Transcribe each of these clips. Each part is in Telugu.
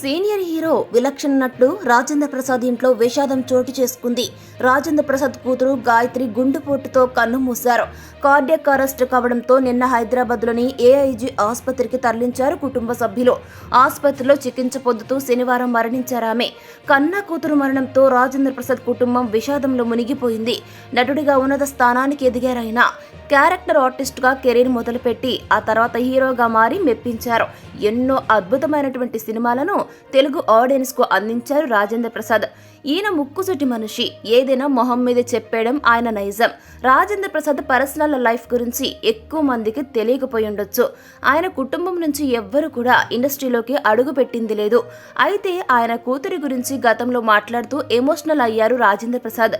సీనియర్ హీరో విలక్షణ నటుడు రాజేంద్ర ప్రసాద్ ఇంట్లో విషాదం చోటు చేసుకుంది. రాజేంద్ర ప్రసాద్ కూతురు గాయత్రి గుండెపోటుతో కన్ను మూశారు. కార్డియక్ అరెస్ట్ కావడంతో నిన్న హైదరాబాద్లోని ఏఐజీ ఆసుపత్రికి తరలించారు కుటుంబ సభ్యులు. ఆసుపత్రిలో చికిత్స పొందుతూ శనివారం మరణించారామె కన్న కూతురు మరణంతో రాజేంద్ర ప్రసాద్ కుటుంబం విషాదంలో మునిగిపోయింది. నటుడిగా ఉన్నత స్థానానికి ఎదిగారైన క్యారెక్టర్ ఆర్టిస్ట్గా కెరీర్ మొదలుపెట్టి ఆ తర్వాత హీరోగా మారి మెప్పించారు. ఎన్నో అద్భుతమైనటువంటి సినిమాలను తెలుగు ఆడియన్స్కు అందించారు రాజేంద్ర ప్రసాద్. ఈయన ముక్కుసుటి మనిషి. ఏదైనా మొహం మీద చెప్పేయడం ఆయన నైజం. రాజేంద్ర ప్రసాద్ పర్సనల్ లైఫ్ గురించి ఎక్కువ మందికి తెలియకపోయి ఉండొచ్చు. ఆయన కుటుంబం నుంచి ఎవ్వరు కూడా ఇండస్ట్రీలోకి అడుగు పెట్టింది లేదు. అయితే ఆయన కూతురి గురించి గతంలో మాట్లాడుతూ ఎమోషనల్ అయ్యారు రాజేంద్ర ప్రసాద్.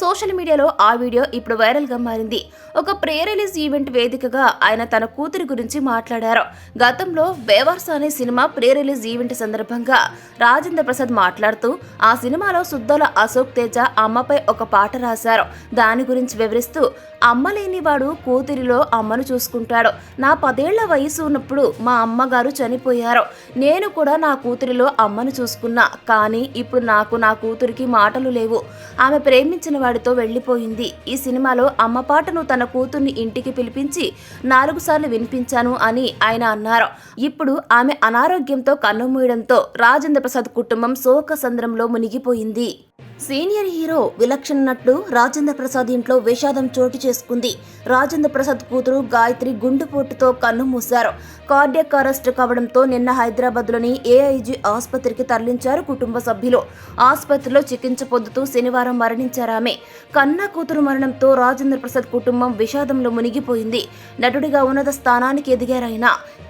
సోషల్ మీడియాలో ఆ వీడియో ఇప్పుడు వైరల్గా మారింది. ఒక ప్రే రిలీజ్ ఈవెంట్ వేదికగా ఆయన తన కూతురి గురించి మాట్లాడారు. గతంలో బేవార్స్ అనే సినిమా ప్రీ రిలీజ్ ఈవెంట్ సందర్భంగా రాజేంద్ర ప్రసాద్ మాట్లాడుతూ ఆ సినిమాలో సుద్దల అశోక్ తేజ అమ్మపై ఒక పాట రాశారు. దాని గురించి వివరిస్తూ అమ్మ లేనివాడు కూతురిలో అమ్మను చూసుకుంటాడు. నా పదేళ్ళ వయసు ఉన్నప్పుడు మా అమ్మగారు చనిపోయారు. నేను కూడా నా కూతురిలో అమ్మను చూసుకున్నా కానీ ఇప్పుడు నాకు నా కూతురికి మాటలు లేవు. ఆమె ప్రేమించిన వాడితో వెళ్ళిపోయింది. ఈ సినిమాలో అమ్మ పాటను తన కూతుర్ని ఇంటికి పిలిపించి నాలుగు సార్లు వినిపించాను అని ఆయన అన్నారు. ఇప్పుడు ఆమె అనారోగ్యంతో కన్నుమూయడంతో రాజేంద్ర ప్రసాద్ కుటుంబం శోక సంద్రంలో మునిగిపోయింది. సీనియర్ హీరో విలక్షణ నటుడు రాజేంద్ర ప్రసాద్ ఇంట్లో విషాదం చోటు చేసుకుంది. రాజేంద్ర ప్రసాద్ కూతురు గాయత్రి గుండెపోటుతో కన్ను మూశారు. కార్డియక్ అరెస్ట్ కావడంతో నిన్న హైదరాబాద్లోని ఏఐజీ ఆసుపత్రికి తరలించారు కుటుంబ సభ్యులు. ఆసుపత్రిలో చికిత్స పొందుతూ శనివారం మరణించారు ఆమె. కన్న కూతురు మరణంతో రాజేంద్ర ప్రసాద్ కుటుంబం విషాదంలో మునిగిపోయింది. నటుడిగా ఉన్నత స్థానానికి ఎదిగారాయన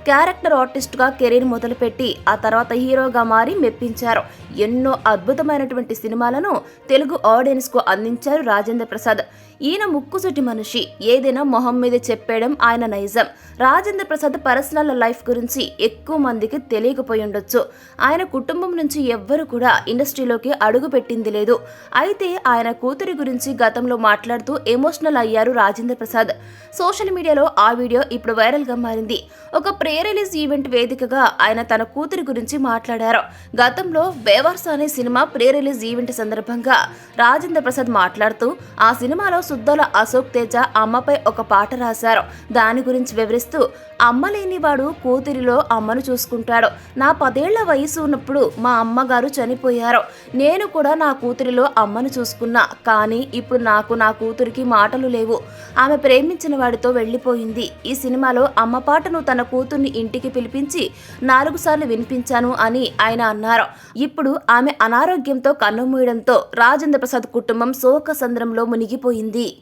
క్యారెక్టర్ ఆర్టిస్ట్గా కెరీర్ మొదలుపెట్టి ఆ తర్వాత హీరోగా మారి మెప్పించారు. ఎన్నో అద్భుతమైనటువంటి సినిమాలను తెలుగు ఆడియన్స్కు అందించారు రాజేంద్ర ప్రసాద్. ఈయన ముక్కుసుటి మనిషి. ఏదైనా మొహం మీద చెప్పేయడం ఆయన నైజం. రాజేంద్ర ప్రసాద్ పర్సనల్ లైఫ్ గురించి ఎక్కువ మందికి తెలియకపోయి ఉండొచ్చు. ఆయన కుటుంబం నుంచి ఎవ్వరు కూడా ఇండస్ట్రీలోకి అడుగు పెట్టింది లేదు. అయితే ఆయన కూతురి గురించి గతంలో మాట్లాడుతూ ఎమోషనల్ అయ్యారు రాజేంద్ర ప్రసాద్. సోషల్ మీడియాలో ఆ వీడియో ఇప్పుడు వైరల్గా మారింది. ఒక ప్రే రిలీజ్ ఈవెంట్ వేదికగా ఆయన తన కూతురి గురించి మాట్లాడారు. గతంలో బేవార్స్ అనే సినిమా ప్రీ రిలీజ్ ఈవెంట్ సందర్భంగా రాజేంద్ర ప్రసాద్ మాట్లాడుతూ ఆ సినిమాలో సుద్దల అశోక్ తేజ అమ్మపై ఒక పాట రాశారు. దాని గురించి వివరిస్తూ అమ్మ లేనివాడు కూతురిలో అమ్మను చూసుకుంటాడు. నా పదేళ్ళ వయసు ఉన్నప్పుడు మా అమ్మగారు చనిపోయారు. నేను కూడా నా కూతురిలో అమ్మను చూసుకున్నా. కానీ ఇప్పుడు నాకు నా కూతురికి మాటలు లేవు. ఆమె ప్రేమించిన వాడితో వెళ్ళిపోయింది. ఈ సినిమాలో అమ్మ పాటను తన కూతుర్ని ఇంటికి పిలిపించి నాలుగు సార్లు వినిపించాను అని ఆయన అన్నారు. ఇప్పుడు ఆమె అనారోగ్యంతో కన్నుమూయడంతో రాజేంద్ర ప్రసాద్ కుటుంబం శోక సంద్రంలో మునిగిపోయింది.